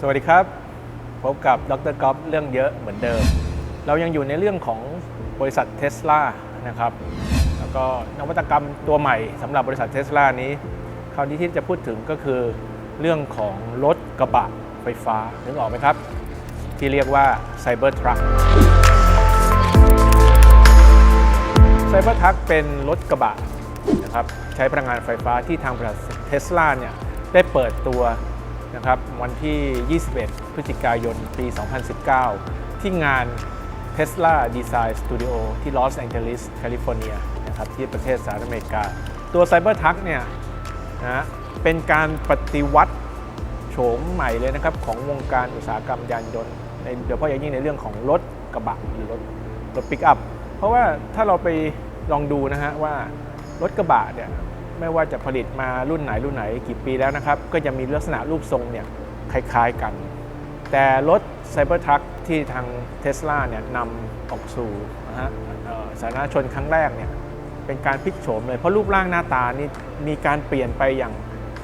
สวัสดีครับ พบกับดรกอฟเรื่องเยอะเหมือนเดิม เรายังอยู่ในเรื่องของบริษัทเทสลานะครับ แล้วก็นวัตกรรมตัวใหม่สำหรับบริษัทเทสลานี้ คราวนี้ที่จะพูดถึงก็คือเรื่องของรถกระบะไฟฟ้านึกออกไหมครับ ที่เรียกว่า Cyber Truck Cyber Truck เป็นรถกระบะนะครับใช้พลังงานไฟฟ้าที่ทางบริษัทเทสลาเนี่ยได้เปิดตัว นะครับวันที่ 21 พฤศจิกายน ปี 2019 ที่งาน Tesla Design Studio ที่ลอสแองเจลิสแคลิฟอร์เนียนะครับที่ประเทศสหรัฐอเมริกา ตัว Cybertruck เนี่ยนะเป็นการปฏิวัติโฉมใหม่เลยนะครับของวงการอุตสาหกรรมยานยนต์ในโดยเฉพาะอย่างยิ่งในเรื่องของรถกระบะหรือรถรถปิกอัพเพราะว่าถ้าเราไปลองดูนะฮะว่ารถกระบะเนี่ย ไม่ว่าจะผลิตมารุ่นไหนรุ่นไหนกี่ปีแล้วนะครับ ก็จะมีลักษณะรูปทรงเนี่ยคล้ายๆกัน แต่รถ Cybertruck ที่ทาง Tesla เนี่ยนำออกสู่นะฮะสาธารณชนครั้งแรกเนี่ยเป็นการพลิกโฉมเลย เพราะรูปร่างหน้าตานี่มีการเปลี่ยนไปอย่าง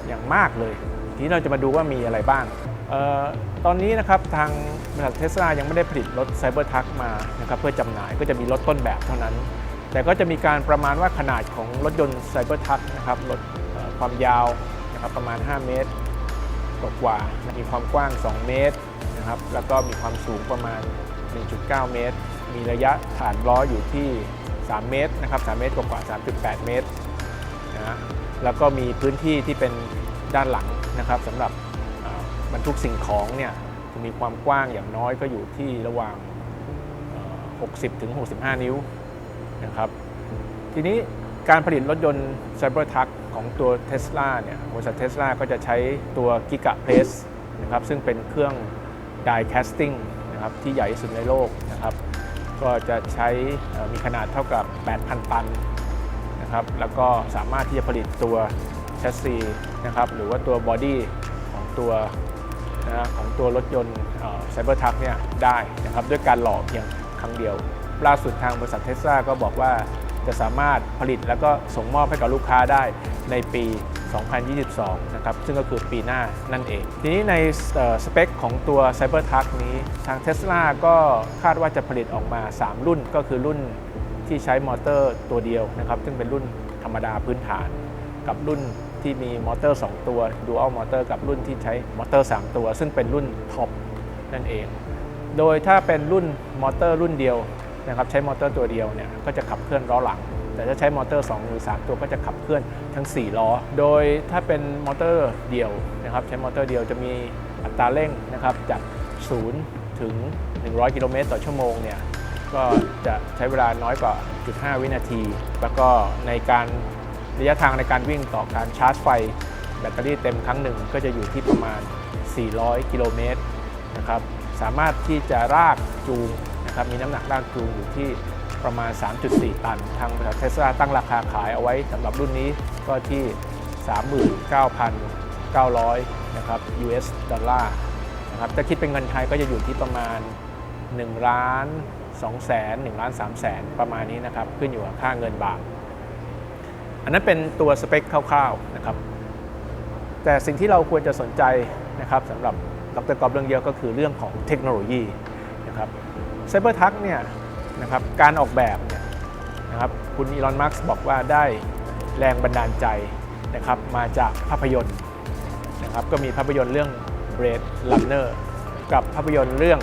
อย่างมากเลย ทีนี้เราจะมาดูว่ามีอะไรบ้างออตอนนี้นะครับทางบริษัทเทสลายังไม่ได้ผลิตรถ Cybertruck มานะครับเพื่อจำหน่ายก็จะมีรถต้นแบบเท่านั้น แต่ก็จะมีการประมาณว่าขนาดของรถยนต์ Cybertruck นะครับรถความยาวนะครับประมาณ 5 เมตรกว่าๆมีความกว้าง 2 เมตรนะครับแล้วก็มีความสูงประมาณ 1.9 เมตร มีระยะฐานล้ออยู่ที่ 3 เมตรนะครับ3เมตรกว่าๆ3.8 เมตรนะฮะแล้วก็มีพื้นที่ที่เป็นด้านหลังนะครับสำหรับบรรทุกสิ่งของเนี่ยจะมีความกว้างอย่างน้อยก็อยู่ที่ระหว่าง 60ถึง65 นิ้ว นะครับทีนี้การผลิตรถยนต์ Cybertruck ของตัว Tesla เนี่ยบริษัท Tesla ก็จะใช้ตัว Giga Press นะครับซึ่งเป็นเครื่อง die casting นะครับที่ใหญ่ที่สุดในโลกนะครับก็จะใช้มีขนาดเท่ากับ 8,000 ตันนะครับแล้วก็สามารถที่จะผลิตตัวแชสซีนะครับหรือว่าตัวบอดี้ของตัวนะของตัวรถยนต์ไซเบอร์ทักเนี่ยได้นะครับด้วยการหล่อเพียงครั้งเดียว ล่าสุดทางบริษัทเทสลาก็บอกว่าจะสามารถผลิตแล้วก็ส่งมอบให้กับลูกค้าได้ในปี 2022 นะครับ ซึ่งก็คือปีหน้านั่นเอง ทีนี้ในสเปคของตัว Cybertruck นี้ทาง Tesla ก็คาดว่าจะผลิตออกมา 3 รุ่นก็คือรุ่นที่ใช้มอเตอร์ตัวเดียวนะครับ ซึ่งเป็นรุ่นธรรมดาพื้นฐาน กับรุ่นที่มีมอเตอร์ 2 ตัว Dual Motor กับรุ่นที่ใช้มอเตอร์ 3 ตัว ซึ่งเป็นรุ่นท็อปนั่นเอง โดยถ้าเป็นรุ่นมอเตอร์รุ่นเดียว นะครับใช้มอเตอร์ตัวเดียวเนี่ยก็จะขับเคลื่อนล้อหลัง แต่ถ้าใช้มอเตอร์2หรือ3ตัวก็จะขับเคลื่อนทั้ง 4 ล้อ โดยถ้าเป็นมอเตอร์เดียวนะครับใช้มอเตอร์เดียวจะมีอัตราเร่งนะครับจาก 0 ถึง 100 กิโลเมตรต่อชั่วโมงเนี่ยก็จะใช้เวลาน้อยกว่า 0.5 วินาที แล้วก็ในการระยะทางในการวิ่งต่อการชาร์จไฟ แบตเตอรี่เต็มครั้งหนึ่งก็จะอยู่ที่ประมาณ 400 กิโลเมตรนะครับสามารถที่จะลากจูง นะครับมีน้ำหนักลากจูงอยู่ที่ประมาณ 3.4 ตัน ทางบริษัทเทสลาตั้งราคาขายเอาไว้สำหรับรุ่นนี้ก็ที่ 39,900 นะครับ US ดอลลาร์นะครับถ้าคิดเป็นเงินไทยก็จะอยู่ที่ประมาณ1ล้าน2แสน1ล้าน3แสนประมาณนี้นะครับ ขึ้นอยู่กับค่าเงินบาท อันนั้นเป็นตัวสเปคคร่าวๆนะครับ แต่สิ่งที่เราควรจะสนใจนะครับสำหรับดรกอบเรื่องเยอะก็คือเรื่องของเทคโนโลยีนะครับ ไซเบอร์ทักเนี่ยนะครับการออกแบบเนี่ยนะครับคุณอีลอนมัสก์บอกว่าได้แรงบันดาลใจนะครับมาจากภาพยนตร์นะครับก็มีภาพยนตร์เรื่อง Blade Runner กับภาพยนตร์เรื่อง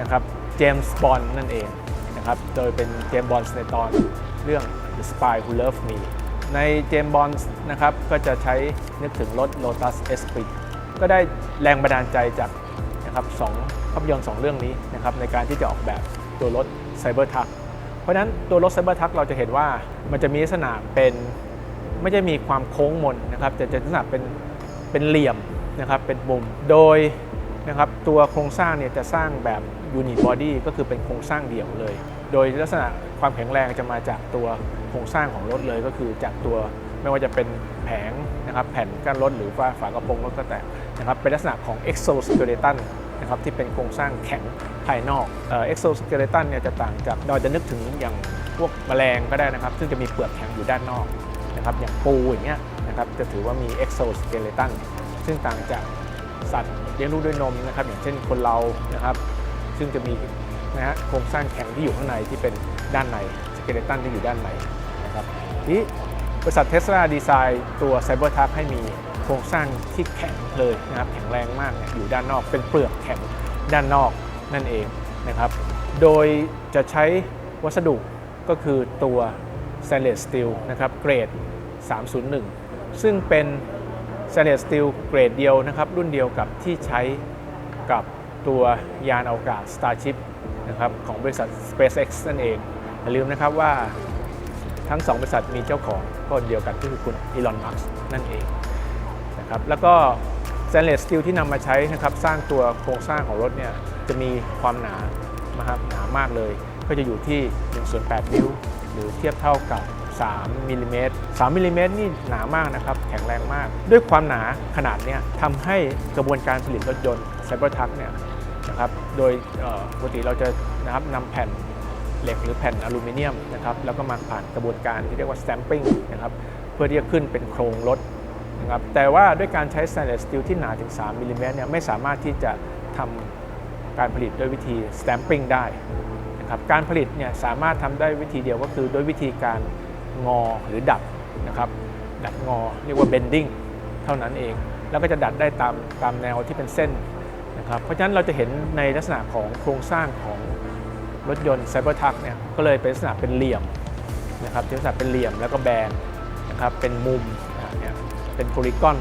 นะครับเจมส์บอนด์นั่นเองนะครับ โดยเป็นเจมส์บอนด์ในตอนเรื่อง The Spy Who Loved Me ในเจมส์บอนด์นะครับก็จะใช้นึกถึงรถ Lotus Esprit ก็ได้แรงบันดาลใจจากนะครับสอง ภาพยนตร์สองเรื่องนี้นะครับในการที่จะออกแบบตัวรถ Cybertruck เพราะฉะนั้นตัวรถ Cybertruck เราจะเห็นว่ามันจะมีลักษณะเป็นไม่ใช่มีความโค้งมนนะครับแต่จะลักษณะเป็นเป็นเหลี่ยมนะครับเป็นมุมโดยนะครับตัวโครงสร้างเนี่ยจะสร้างแบบ unit body ก็คือเป็นโครงสร้างเดี่ยวเลย โดยลักษณะความแข็งแรงจะมาจากตัวโครงสร้างของรถเลยก็คือจากตัวไม่ว่าจะเป็นแผงนะครับแผ่นกั้นรถหรือว่าฝากระโปรงรถก็แต่นะครับเป็นลักษณะของ exoskeleton นะครับที่เป็นโครงสร้างแข็งภายนอกเอ่อ exoskeleton เนี่ยจะต่างจากเราจะนึกถึงอย่างพวกแมลงก็ได้นะครับ ซึ่งจะมีเปลือกแข็งอยู่ด้านนอกนะครับอย่างปูอย่างเงี้ยนะครับจะถือว่ามี exoskeleton ซึ่งต่างจากสัตว์เลี้ยงลูกด้วยนมนะครับ อย่างเช่นคนเรานะครับ ซึ่งจะมีนะฮะโครงสร้างแข็งที่อยู่ข้างในที่เป็นด้านในสเกเลตันที่อยู่ด้านในนะครับทีนี้บริษัทเทสลาดีไซน์ตัวไซเบอร์ทักให้มี โครงสร้างที่แข็งเลยนะครับแข็งแรงมากเนี่ยอยู่ด้านนอกเป็นเปลือกแข็งด้านนอกนั่นเองนะครับ โดยจะใช้วัสดุก็คือตัว stainless steel นะครับเกรด 301 ซึ่งเป็น stainless steel เกรดเดียวนะครับรุ่นเดียวกับที่ใช้กับตัวยานอวกาศ Starship นะครับของบริษัท SpaceX นั่นเอง อย่าลืมนะครับว่าทั้งสองบริษัทมีเจ้าของคนเดียวกันก็คือคุณอีลอน มัสนั่นเอง นะครับแล้วก็ stainless steel ที่นำมาใช้นะครับสร้างตัวโครงสร้างของรถเนี่ยจะมีความหนานะครับหนามากเลย ก็จะอยู่ที่1ส่วน8นิ้ว หรือเทียบเท่ากับ 3มิลลิเมตร3มิลลิเมตรนี่หนามากนะครับ แข็งแรงมาก ด้วยความหนาขนาดเนี้ยทำให้กระบวนการผลิตรถยนต์ไซเบอร์ทักเนี่ยนะครับโดยปกติเราจะนะครับนำแผ่นเหล็กหรือแผ่นอลูมิเนียมนะครับแล้วก็มาผ่านกระบวนการที่เรียกว่า stamping นะครับเพื่อที่จะขึ้นเป็นโครงรถ ครับแต่ว่าด้วยการใช้ stainless steel ที่หนาถึง 3มิลลิเมตรเนี่ยไม่สามารถที่จะทำการผลิตด้วยวิธี stamping ได้นะครับการผลิตเนี่ยสามารถทำได้วิธีเดียวก็คือด้วยวิธีการงอหรือดัดนะครับดัดงอเรียกว่า bending เท่านั้นเอง แล้วก็จะดัดได้ตามตามแนวที่เป็นเส้นนะครับเพราะฉะนั้นเราจะเห็นในลักษณะของโครงสร้างของรถยนต์ไซเบอร์ทักเนี่ยก็เลยเป็นลักษณะเป็นเหลี่ยมนะครับลักษณะเป็นเหลี่ยมแล้วก็แบนนะครับเป็นมุม เป็นโพลีกอน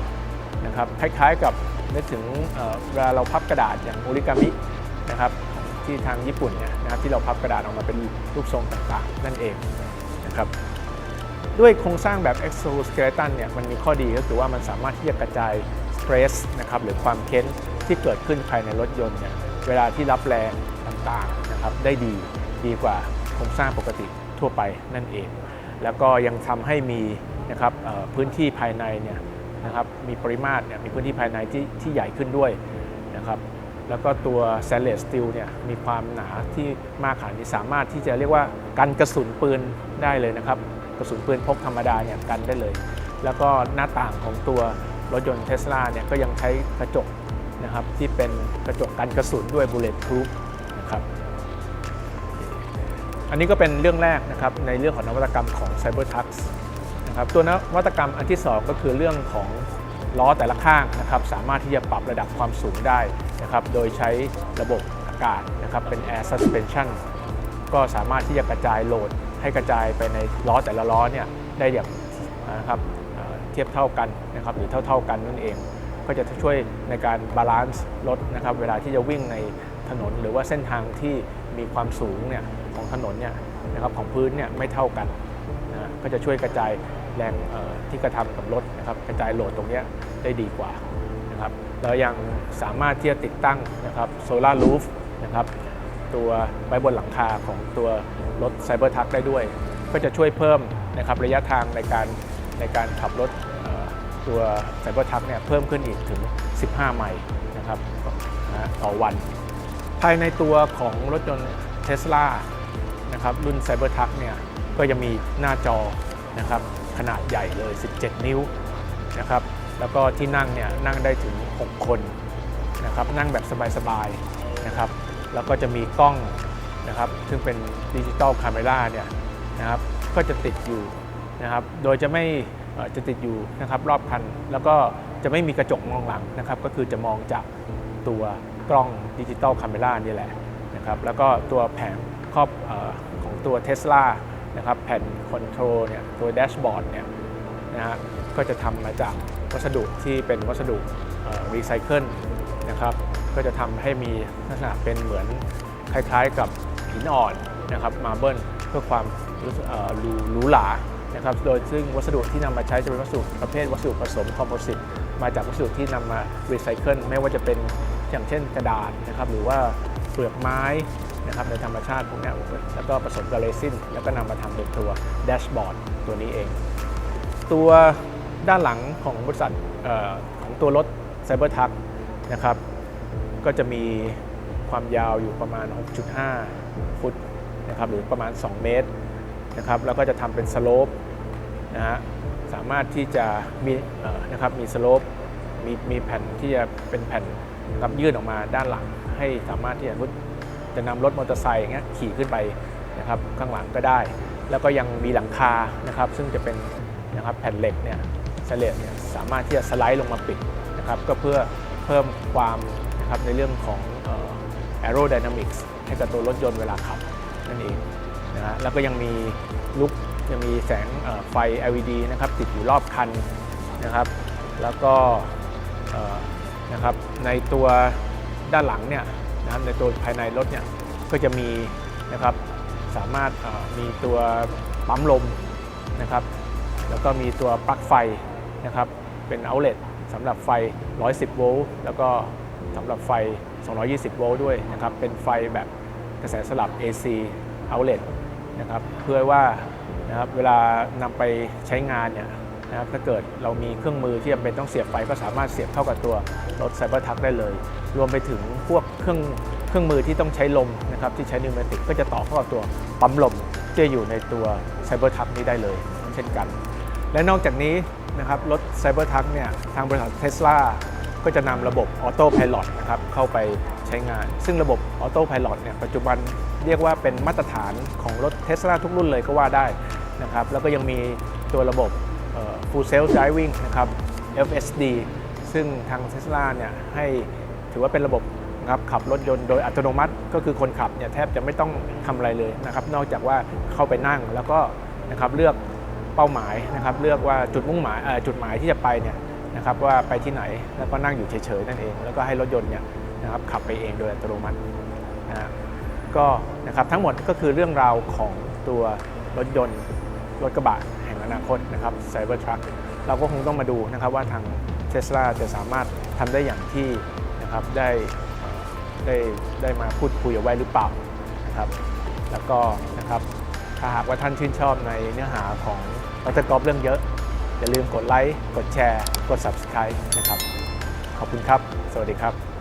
นะครับคล้ายๆกับนึกถึงเอ่อเวลาเราพับกระดาษอย่างโอริกามินะครับที่ทางญี่ปุ่นเนี่ยนะครับที่เราพับกระดาษออกมาเป็นรูปทรงต่างๆ นั่นเองนะครับด้วยโครงสร้างแบบ exoskeleton เนี่ยมันมีข้อดีก็คือว่ามันสามารถที่จะกระจาย stress นะครับหรือความเค้นที่เกิดขึ้นภายในรถยนต์เนี่ยเวลาที่รับแรงต่างๆนะครับได้ดีดีกว่าโครงสร้างปกติทั่วไปนั่นเอง แล้วก็ยังทำให้มี นะครับพื้นที่ภายในเนี่ยนะครับมีปริมาตรเนี่ยมีพื้นที่ภายในที่ที่ใหญ่ขึ้นด้วยนะครับแล้วก็ตัว stainless steel เนี่ยมีความหนาที่มากขนาดนี้สามารถที่จะเรียกว่ากันกระสุนปืนได้เลยนะครับกระสุนปืนพกธรรมดาเนี่ยกันได้เลย แล้วก็หน้าต่างของตัวรถยนต์เทสลาเนี่ยก็ยังใช้กระจกนะครับที่เป็นกระจกกันกระสุนด้วย bullet proof นะครับอันนี้ก็เป็นเรื่องแรกนะครับในเรื่องของนวัตกรรมของ Cybertruck นะ ครับตัวนวัตกรรมอันที่ 2 ก็คือเรื่องของล้อแต่ละข้างนะครับสามารถที่จะปรับระดับความสูงได้นะครับโดยใช้ระบบอากาศนะครับเป็น air suspension ก็สามารถที่จะกระจายโหลดให้กระจายไปในล้อแต่ละล้อเนี่ยได้อย่างนะครับเทียบเท่ากันนะครับหรือเท่า ๆกันนั่นเอง ก็จะช่วยในการบาลานซ์รถนะครับเวลาที่จะวิ่งในถนนหรือว่าเส้นทางที่มีความสูงเนี่ยของถนนเนี่ยนะครับของพื้นเนี่ยไม่เท่ากันนะก็จะช่วยกระจาย แรงที่กระทำกับรถนะครับกระจายโหลดตรงนี้ได้ดีกว่านะครับแล้วยังสามารถที่จะติดตั้งนะครับโซลารูฟนะครับตัวไว้บนหลังคาของตัวรถไซเบอร์ทักได้ด้วย ก็จะช่วยเพิ่มนะครับระยะทางในการในการขับรถตัวไซเบอร์ทักเนี่ยเพิ่มขึ้นอีกถึง 15 ไมล์นะครับนะต่อวัน ภายในตัวของรถยนต์เทสลานะครับรุ่น Cybertruck เนี่ยก็จะมีหน้าจอนะครับ ขนาดใหญ่เลย 17 นิ้วนะครับ แล้วก็ที่นั่งเนี่ยนั่งได้ถึง 6 คนนะครับนั่งแบบสบายๆนะครับ แล้วก็จะมีกล้องนะครับ ซึ่งเป็นดิจิตอลคาเมราเนี่ยนะครับ ก็จะติดอยู่นะครับ โดยจะไม่จะติดอยู่นะครับรอบคัน แล้วก็จะไม่มีกระจกมองหลังนะครับ ก็คือจะมองจากตัวกล้องดิจิตอลคาเมรานี่แหละนะครับ แล้วก็ตัวแผงครอบอของตัวเท s l a นะครับแผ่นคอนโทรลเนี่ยตัวแดชบอร์ดเนี่ยนะฮะก็จะทำมาจากวัสดุที่เป็นวัสดุรีไซเคิลนะครับก็จะทำให้มีลักษณะเป็นเหมือนคล้ายๆกับหินอ่อนนะครับมาเบิลเพื่อความรู้สึกเอ่อหรูหรานะครับโดยซึ่งวัสดุที่นำมาใช้จะเป็นวัสดุประเภทวัสดุผสมคอมโพสิตมาจากวัสดุที่นำมารีไซเคิลไม่ว่าจะเป็นอย่างเช่นกระดาษนะครับหรือว่าเปลือกไม้ นะครับในธรรมชาติพวกนี้แล้วก็ผสมกับเรซินแล้วก็นำมาทำเป็นตัวแดชบอร์ดตัวนี้เอง ตัวด้านหลังของบริษัทของตัวรถ Cybertruck นะครับก็จะมีความยาวอยู่ประมาณ 6.5 ฟุตนะครับหรือประมาณ 2 เมตรนะครับแล้วก็จะทำเป็นสโลปนะฮะสามารถที่จะมีนะครับมีสโลปมีมีแผ่นที่จะเป็นแผ่นรับยื่นออกมาด้านหลังให้สามารถที่จะ จะนำรถมอเตอร์ไซค์อย่างเงี้ยขี่ขึ้นไปนะครับข้างหลังก็ได้ แล้วก็ยังมีหลังคานะครับ ซึ่งจะเป็นนะครับแผ่นเหล็กเนี่ยสเลดเนี่ยสามารถที่จะสไลด์ลงมาปิดนะครับก็เพื่อเพิ่มความนะครับในเรื่องของเอ่อ aerodynamics ให้กับตัวรถยนต์เวลาขับนั่นเองนะฮะแล้วก็ยังมีลุกยังมีแสงไฟ LED นะครับติดอยู่รอบคันนะครับ แล้วก็นะครับในตัวด้านหลังเนี่ย นะครับในตัวภายในรถเนี่ยก็จะมีนะครับสามารถมีตัวปั๊มลมนะครับแล้วก็มีตัวปลั๊กไฟนะครับเป็น outlet สำหรับไฟ 110 โวลต์แล้วก็สำหรับไฟ 220 โวลต์ด้วยนะครับเป็นไฟแบบกระแสสลับ AC outlet นะครับเพื่อว่านะครับเวลานำไปใช้งานเนี่ยนะครับถ้าเกิดเรามีเครื่องมือที่จำเป็นต้องเสียบไฟก็สามารถเสียบเข้ากับตัวรถไซเบอร์ทักได้เลย รวมไปถึงพวกเครื่องเครื่องมือที่ต้องใช้ลมนะครับที่ใช้นิวเมติกก็จะต่อเข้ากับตัวปั๊มลมที่จะอยู่ในตัวไซเบอร์ทักนี้ได้เลย เช่นกัน และนอกจากนี้นะครับรถ Cybertruck เนี่ยทางบริษัทเทสลาก็จะนำระบบออโต้พ l ล t นะครับเข้าไปใช้งาน ซึ่งระบบออโต้พ l ล t เนี่ยปัจจุบันเรียกว่าเป็นมาตรฐานของรถเทสลาทุกรุ่นเลยก็ว่าได้นะครับแล้วก็ยังมีตัวระบบ Full Self Driving นะครับ FSD ซึ่งทางเทสลาเนี่ยให้ ถือว่าเป็นระบบนะครับขับรถยนต์โดยอัตโนมัติก็คือคนขับเนี่ยแทบจะไม่ต้องทำอะไรเลยนะครับนอกจากว่าเข้าไปนั่งแล้วก็นะครับเลือกเป้าหมายนะครับเลือกว่าจุดมุ่งหมายจุดหมายที่จะไปเนี่ยนะครับว่าไปที่ไหนแล้วก็นั่งอยู่เฉยๆนั่นเอง แล้วก็ให้รถยนต์เนี่ยนะครับขับไปเองโดยอัตโนมัตินะก็นะครับทั้งหมดก็คือเรื่องราวของตัวรถยนต์รถกระบะแห่งอนาคตนะครับ Cybertruck เราก็คงต้องมาดูนะครับว่าทางเทสลาจะสามารถทำได้อย่างที่ นะครับได้ได้ได้มาพูดคุยเอาไว้หรือเปล่านะครับ แล้วก็นะครับถ้าหากว่าท่านชื่นชอบในเนื้อหาของรัตกอล์ฟเรื่องเยอะ อย่าลืมกดไลค์ กดแชร์ กด Subscribe นะครับ ขอบคุณครับ สวัสดีครับ